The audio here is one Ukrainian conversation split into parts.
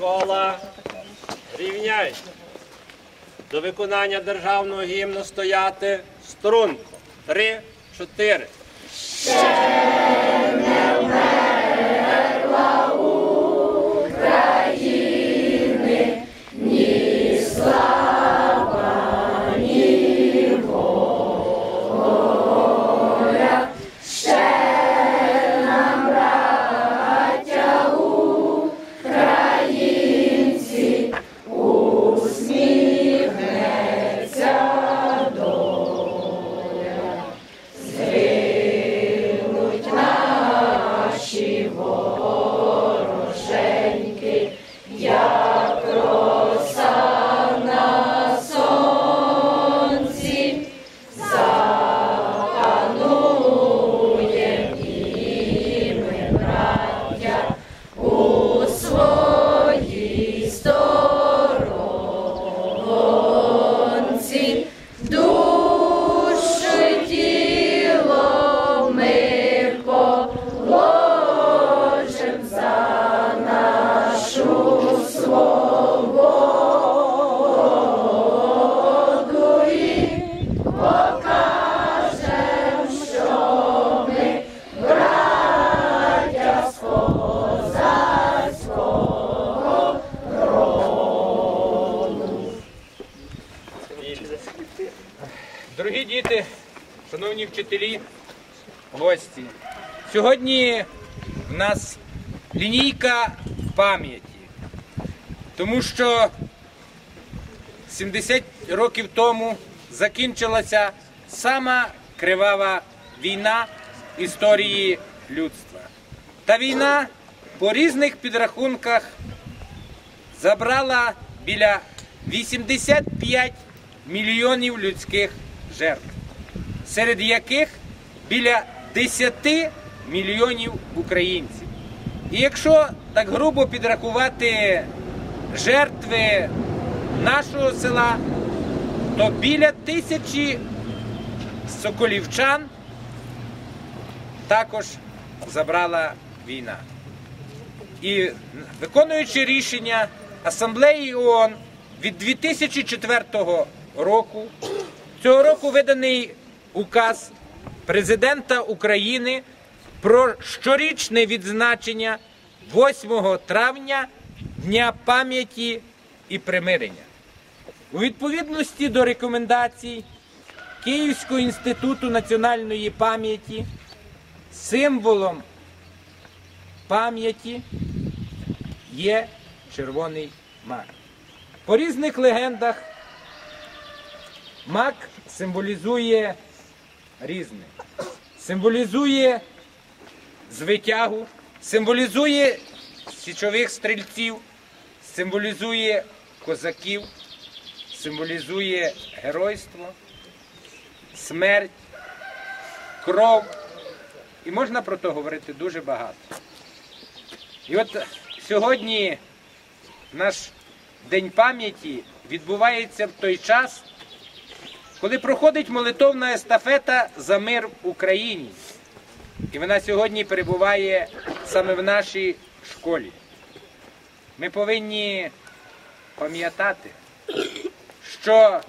Микола, рівняй. До виконання державного гімну стояти струнко. Три, чотири. Lord. Вчителі, гості. Сьогодні в нас лінійка пам'яті, тому що 70 років тому закінчилася сама кривава війна історії людства. Та війна по різних підрахунках забрала біля 85 мільйонів людських жертв, серед яких біля 10 мільйонів українців. І якщо так грубо підрахувати жертви нашого села, то біля тисячі соколівчан також забрала війна. І виконуючи рішення Асамблеї ООН від 2004 року, цього року виданий указ президента України про щорічне відзначення 8 травня Дня пам'яті і примирення. У відповідності до рекомендацій Київського інституту національної пам'яті символом пам'яті є червоний мак. По різних легендах мак символізує різне. Символізує звитягу, символізує січових стрільців, символізує козаків, символізує геройство, смерть, кров. І можна про то говорити дуже багато. І от сьогодні наш День пам'яті відбувається в той час, коли проходить молитовна естафета за мир в Україні. І вона сьогодні перебуває саме в нашій школі. Ми повинні пам'ятати, що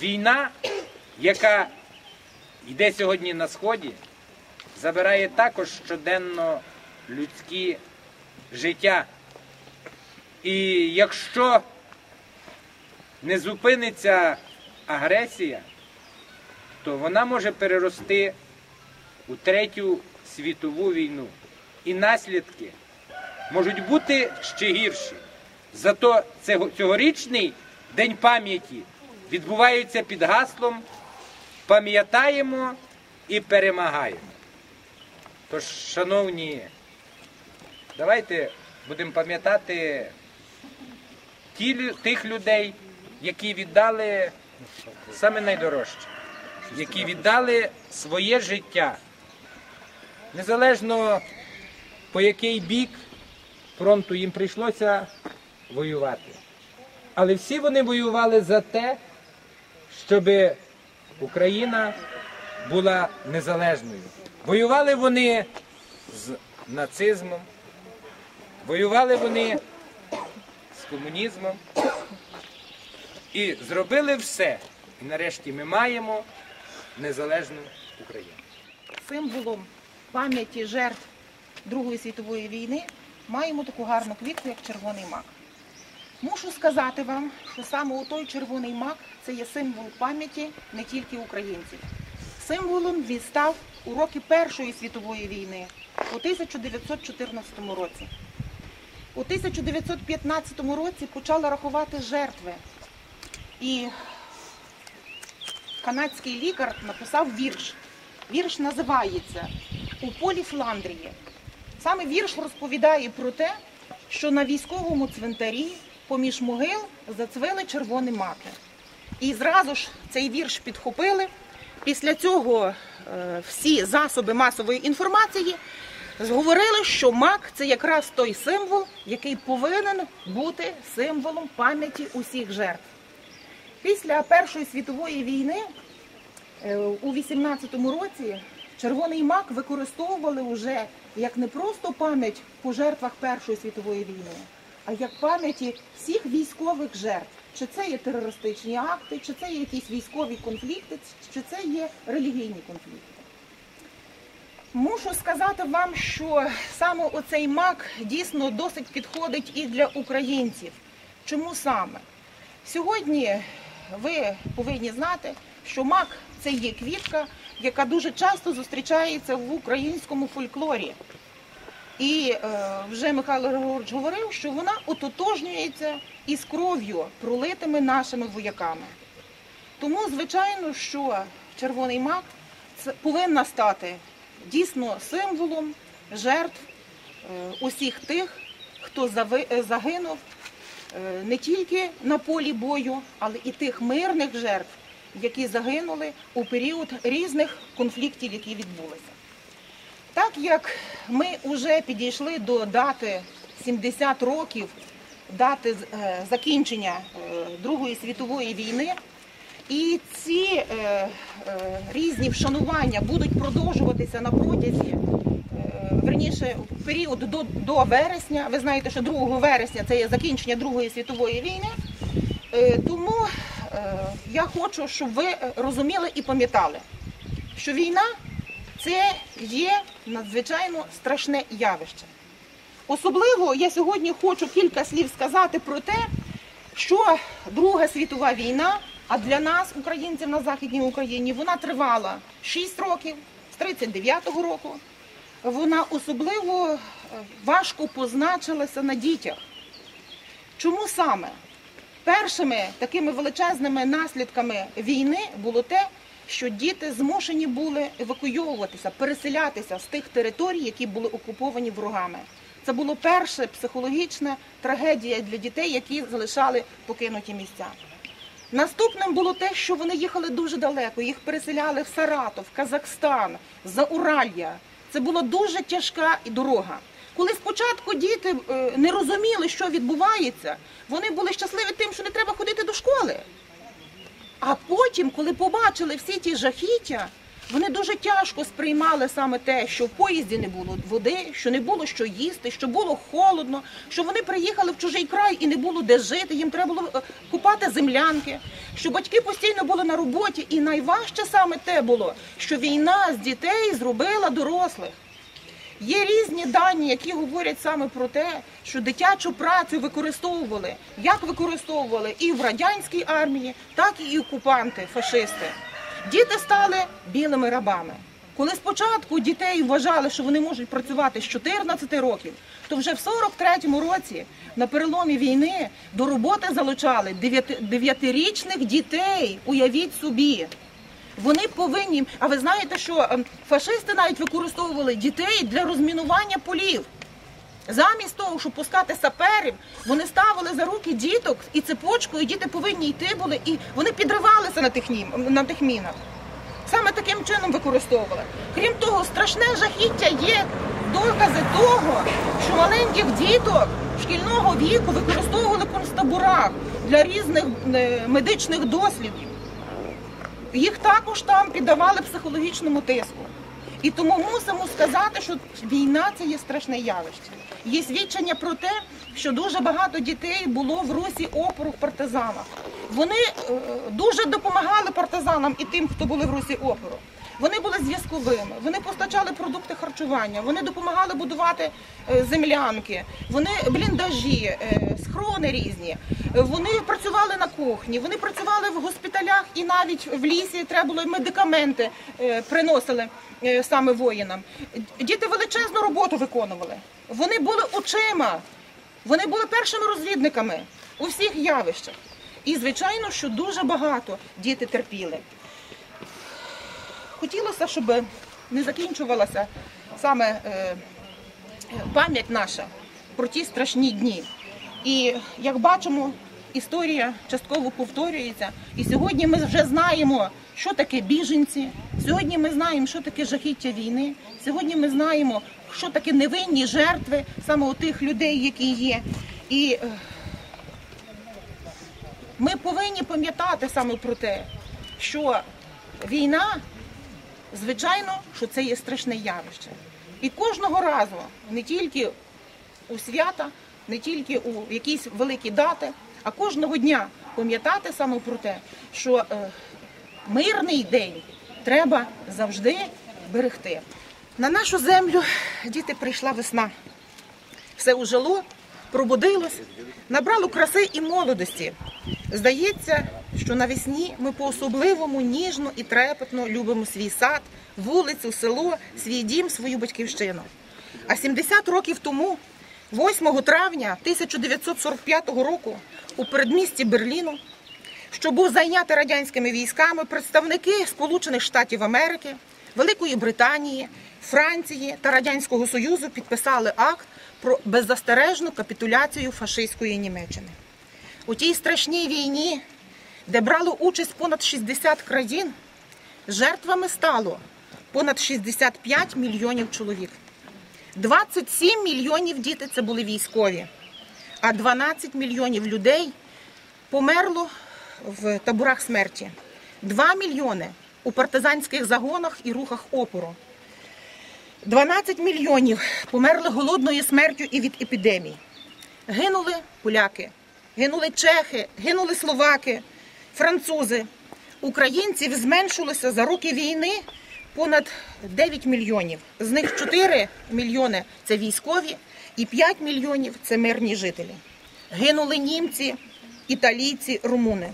війна, яка йде сьогодні на Сході, забирає також щоденно людські життя. І якщо не зупиниться агресія, то вона може перерости у третю світову війну. І наслідки можуть бути ще гірші. Зато цьогорічний День пам'яті відбувається під гаслом Пам'ятаємо і перемагаємо. Тож, шановні, давайте будемо пам'ятати тих людей, які віддали саме найдорожче, які віддали своє життя. Незалежно по який бік фронту їм прийшлося воювати. Але всі вони воювали за те, щоб Україна була незалежною. Воювали вони з нацизмом, воювали вони з комунізмом. І зробили все. І нарешті ми маємо незалежну Україну. символом пам'яті жертв Другої світової війни маємо таку гарну квітку, як червоний мак. Мушу сказати вам, що саме у той червоний мак це є символ пам'яті не тільки українців. Символом він став у роки Першої світової війни у 1914 році. У 1915 році почали рахувати жертви. І канадський лікар написав вірш. Вірш називається У полі Фландрії. Саме вірш розповідає про те, що на військовому цвинтарі поміж могил зацвили червоні маки. І зразу ж цей вірш підхопили. Після цього е, всі засоби масової інформації зговорили, що мак це якраз той символ, який повинен бути символом пам'яті усіх жертв. Після Першої світової війни Е, у 18-му році червоний мак використовували вже як не просто пам'ять по жертвах Першої світової війни, а як пам'яті всіх військових жертв. Чи це є терористичні акти, чи це є якісь військові конфлікти, чи це є релігійні конфлікти. Мушу сказати вам, що саме оцей мак дійсно досить підходить і для українців. Чому саме? Сьогодні ви повинні знати, що мак це є квітка, яка дуже часто зустрічається в українському фольклорі. І е, вже Михайло Григорович говорив, що вона ототожнюється із кров'ю, пролитими нашими вояками. Тому, звичайно, що червоний мак це повинна стати дійсно символом жертв е, усіх тих, хто е, загинув не тільки на полі бою, але і тих мирних жертв, які загинули у період різних конфліктів, які відбулися. Так як ми вже підійшли до дати 70 років дати е, закінчення е, Другої світової війни, і ці е, е, різні вшанування будуть продовжуватися на протязі, е, верніше, період до, до вересня. Ви знаєте, що 2 вересня це є закінчення Другої світової війни. Е, Тому е, я хочу, щоб ви розуміли і пам'ятали, що війна це є надзвичайно страшне явище. Особливо я сьогодні хочу кілька слів сказати про те, що Друга світова війна, а для нас, українців на Західній Україні, вона тривала 6 років з 39-го року. Вона особливо е, важко позначилася на дітях. Чому саме? Першими такими величезними наслідками війни було те, що діти змушені були евакуйовуватися, переселятися з тих територій, які були окуповані ворогами. Це було перша психологічна трагедія для дітей, які залишали покинуті місця. Наступним було те, що вони їхали дуже далеко. Їх переселяли в Саратов, Казахстан, за Уралья. Це була дуже тяжка дорога. Коли спочатку діти е, не розуміли, що відбувається, вони були щасливі тим, що не треба ходити до школи. А потім, коли побачили всі ті жахіття, вони дуже тяжко сприймали саме те, що в поїзді не було води, що не було що їсти, що було холодно, що вони приїхали в чужий край і не було де жити, їм треба було е, купати землянки, що батьки постійно були на роботі, і найважче саме те було, що війна з дітей зробила дорослих. Є різні дані, які говорять саме про те, що дитячу працю використовували, як використовували і в радянській армії, так і окупанти, фашисти. Діти стали білими рабами. Коли спочатку дітей вважали, що вони можуть працювати з 14 років, то вже в 43-му році на переломі війни до роботи залучали 9-річних дітей. Уявіть собі. Вони повинні. А ви знаєте, що ем, фашисти навіть використовували дітей для розмінування полів. Замість того, щоб пускати саперів, вони ставили за руки діток і цепочкою, діти повинні йти були, і вони підривалися на тих, на тих мінах. Саме таким чином використовували. Крім того, страшне жахіття є докази того, що маленьких діток шкільного віку використовували в концтаборах для різних е, медичних дослідів їх також там піддавали психологічному тиску. І тому мусимо сказати, що війна це є страшне явище. Є свідчення про те, що дуже багато дітей було в русі опору партизанах. Вони е, дуже допомагали партизанам і тим, хто були в русі опору. Вони були зв'язковими, вони постачали продукти харчування, вони допомагали будувати е, землянки, вони бліндажі, схрони різні. Вони працювали на кухні, вони працювали в госпіталях і навіть в лісі треба було медикаменти е, приносили е, саме воїнам. Діти величезну роботу виконували. Вони були очима, вони були першими розвідниками у всіх явищах. І звичайно, що дуже багато діти терпіли. Хотілося, щоб не закінчувалася саме е, пам'ять наша про ті страшні дні. І як бачимо, історія частково повторюється. І сьогодні ми вже знаємо, що таке біженці. Сьогодні ми знаємо, що таке жахіття війни. Сьогодні ми знаємо, що таке невинні жертви саме у тих людей, які є. І е, ми повинні пам'ятати саме про те, що війна звичайно, що це є страшне явище. І кожного разу, не тільки у свята, не тільки у якісь великі дати, а кожного дня пам'ятати саме про те, що е, мирний день треба завжди берегти. На нашу землю діти прийшла весна. Все ужило, пробудилось, набрало краси і молодості. Здається, що навесні ми по-особливому ніжно і трепетно любимо свій сад, вулицю, село, свій дім, свою батьківщину. А 70 років тому, 8 травня 1945 року, у передмісті Берліну, що був зайнятий радянськими військами, представники Сполучених Штатів Америки, Великої Британії, Франції та Радянського Союзу підписали акт про беззастережну капітуляцію фашистської Німеччини. У тій страшній війні, де брало участь понад 60 країн, жертвами стало понад 65 мільйонів чоловік. 27 мільйонів діти це були військові, а 12 мільйонів людей померло в таборах смерті. 2 мільйони у партизанських загонах і рухах опору. 12 мільйонів померли голодною смертю і від епідемій. Гинули поляки, гинули чехи, гинули словаки, французи. Українців зменшилося за роки війни понад 9 мільйонів. З них 4 мільйони це військові і 5 мільйонів це мирні жителі. Гинули німці, італійці, румуни.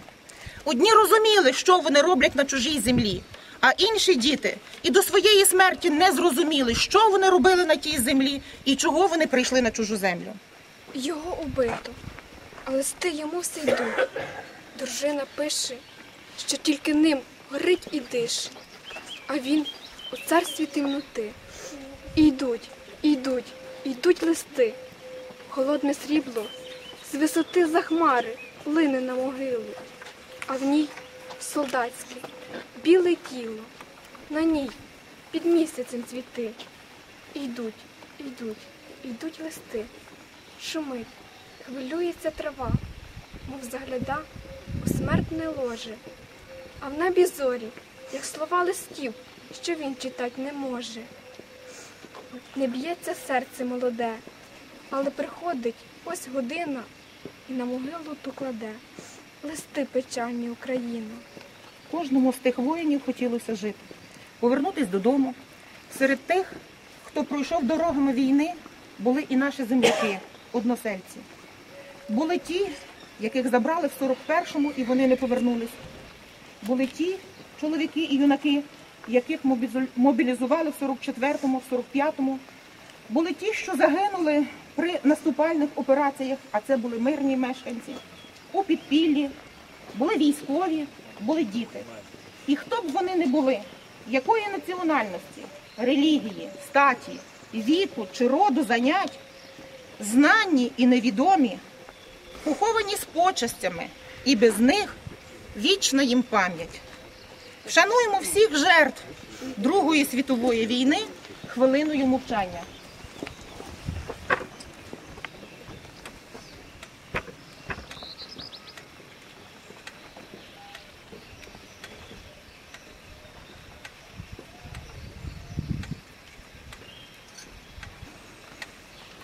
Одні розуміли, що вони роблять на чужій землі, а інші діти і до своєї смерті не зрозуміли, що вони робили на тій землі і чого вони прийшли на чужу землю. Його убито, а листи йому все йдуть. Дружина пише, що тільки ним горить і дише, а він у царстві темноти. І йдуть, і йдуть, йдуть листи. Холодне срібло з висоти за хмари лине на могилу, а в ній солдатське, біле тіло, на ній під місяцем цвіти. І йдуть, йдуть, йдуть листи. Шумить, хвилюється трава, мов загляда у смертне ложе. А в небі зорі, як слова листів, що він читать не може. Не б'ється серце молоде, але приходить ось година і на могилу ту кладе листи печальні Україна. Кожному з тих воїнів хотілося жити, повернутися додому. Серед тих, хто пройшов дорогами війни, були і наші земляки, односельці. Були ті, яких забрали в 41-му і вони не повернулись. Були ті чоловіки і юнаки, яких мобілізували в 44-му, 45-му, Були ті, що загинули при наступальних операціях, а це були мирні мешканці, у підпіллі, були військові, були діти. І хто б вони не були, якої національності, релігії, статі, віку чи роду занять, знанні і невідомі, поховані з почастями, і без них вічна їм пам'ять. Вшануємо всіх жертв Другої світової війни хвилиною мовчання.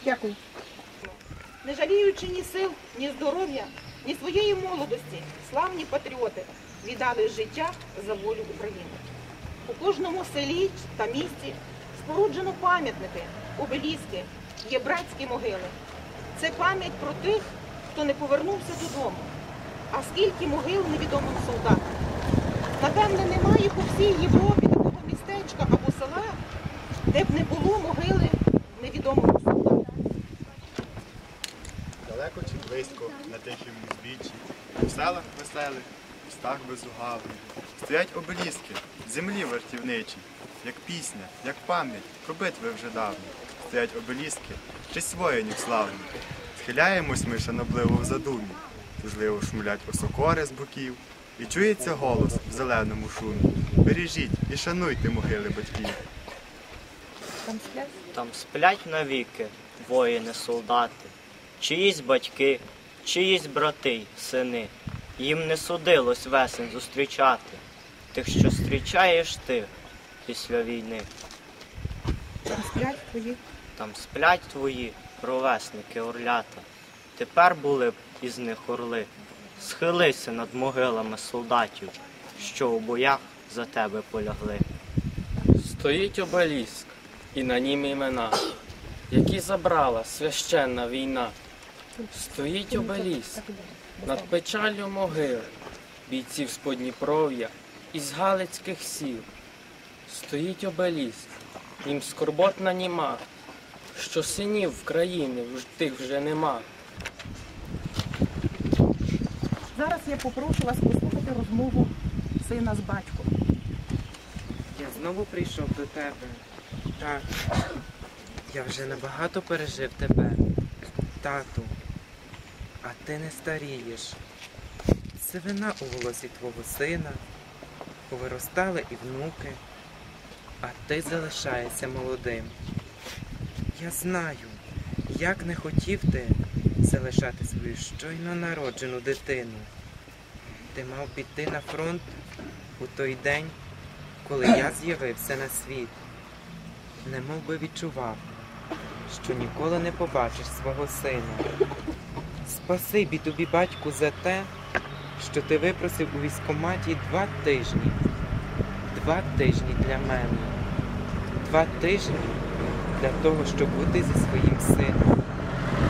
Дякую. Не жаліючи ні сил, ні здоров'я, ні своєї молодості, славні патріоти віддали життя за волю України. У кожному селі та місті споруджено пам'ятники, обеліски, є братські могили. Це пам'ять про тих, хто не повернувся додому. А скільки могил невідомим солдатам. Напевне, немає по всій Європі такого містечка або села, де б не було могили невідомому солдату. Далеко чи близько, на тихім узбіччі, в селах веселих, містах безугавних, стоять обеліски, землі вартівничі, як пісня, як пам'ять про битви вже давні. Стоять обеліски, честь воїнів славних. Схиляємось ми шанобливо в задумі, тужливо шумлять осокори з боків, і чується голос в зеленому шумі. Бережіть і шануйте могили батьків. Там сплять Там сплять навіки воїни, солдати, чиїсь батьки, чиїсь брати, сини. Їм не судилось весен зустрічати, тих, що зустрічаєш ти після війни. там сплять твої. Там сплять твої ровесники орлята. Тепер були б із них орли. Схилися над могилами солдатів, що у боях за тебе полягли. Стоїть обеліск, і на нім імена, які забрала священна війна. Стоїть обеліск над печаллю могил, бійців з Подніпров'я із Галицьких сіл. Стоїть обеліск, їм скорботна німа, що синів в країни тих вже нема. Зараз я попрошу вас послухати розмову сина з батьком. Я знову прийшов до тебе. Так, я вже набагато пережив тебе, тату, а ти не старієш. Сивина у волосі твого сина, повиростали і внуки, а ти залишаєшся молодим. Я знаю, як не хотів ти залишати свою щойно народжену дитину. Ти мав піти на фронт у той день, коли я з'явився на світ, немов би відчував, що ніколи не побачиш свого сина. Спасибі тобі, батьку, за те, що ти випросив у військкоматі два тижні. Два тижні для мене. Два тижні для того, щоб бути зі своїм сином,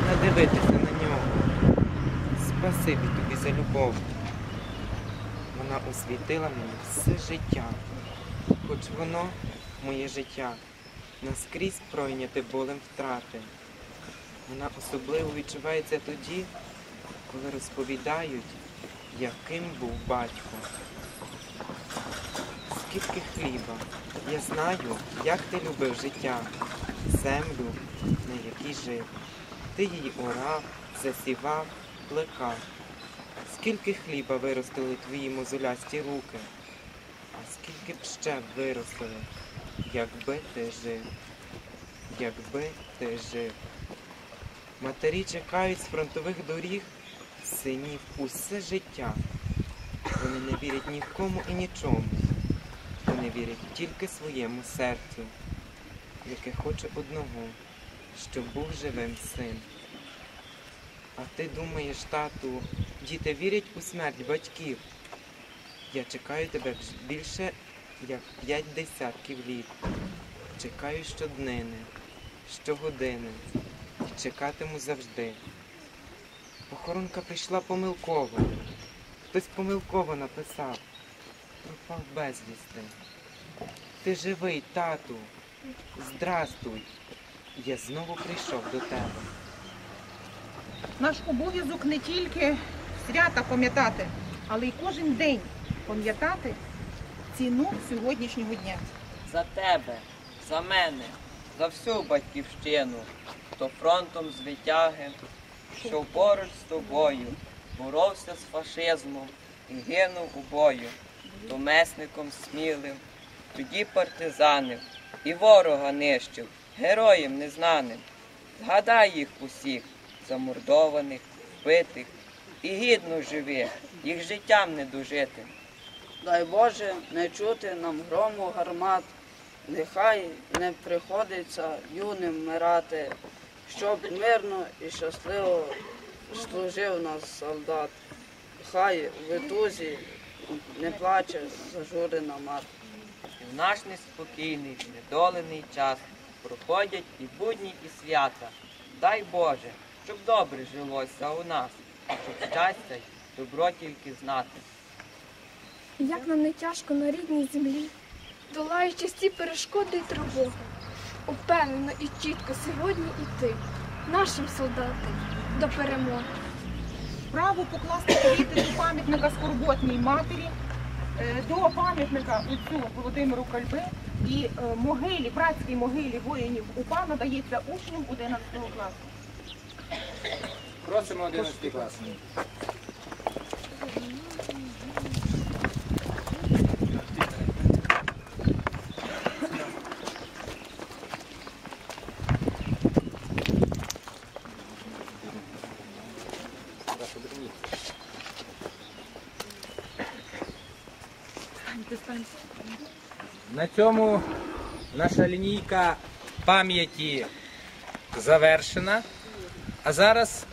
надивитися на нього. Спасибі тобі за любов. Вона освітила мені все життя, хоч воно, моє життя, наскрізь пройняте болем втрати. Вона особливо відчувається тоді, коли розповідають, яким був батько. Скільки хліба, я знаю, як ти любив життя, землю, на якій жив. Ти її орав, засівав, плекав. Скільки хліба виростили твої мозолясті руки, а скільки б ще виростили, якби ти жив, якби ти жив. Матері чекають з фронтових доріг синів усе життя. Вони не вірять нікому і нічому. Вони вірять тільки своєму серцю, яке хоче одного, щоб був живим син. А ти думаєш, тату, діти вірять у смерть батьків. Я чекаю тебе більше як п'ять десятків літ. Чекаю щоднини, щогодини і чекатиму завжди. Похоронка прийшла помилково. Хтось помилково написав. Пропав безвісти. Ти живий, тату. Здрастуй. Я знову прийшов до тебе. Наш обов'язок не тільки свята пам'ятати, але й кожен день пам'ятати ціну сьогоднішнього дня. за тебе, за мене, за всю батьківщину, хто фронтом з витяги, що поруч з тобою боровся з фашизмом і гинув у бою, то месником смілим, тоді партизанив і ворога нищив, героєм незнаним. Згадай їх усіх, замордованих, вбитих, і гідно живи, їх життям не дожити. Дай Боже не чути нам грому гармат, нехай не приходиться юним мирати, щоб мирно і щасливо служив нас солдат. Хай в витузі не плаче зажурена мати. І в наш неспокійний, знедолений час проходять і будні, і свята. Дай Боже, щоб добре жилося у нас, щоб щастя й добро тільки знати. Як нам не тяжко на рідній землі, долаючи всі перешкоди й тривоги, упевнено і чітко сьогодні йти, нашим солдатам до перемоги. Право покласти квіти до пам'ятника скорботній матері, е, до пам'ятника отцю Володимиру Кальби і е, могилі, братській могилі воїнів УПА надається учням 11 класу. Просимо 11 клас. На цьому наша лінійка пам'яті завершена. А зараз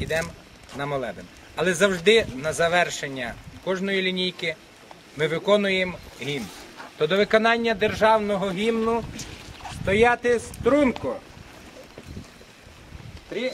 йдемо на молебен. Але завжди на завершення кожної лінійки ми виконуємо гімн. То до виконання державного гімну стояти струнко. Три.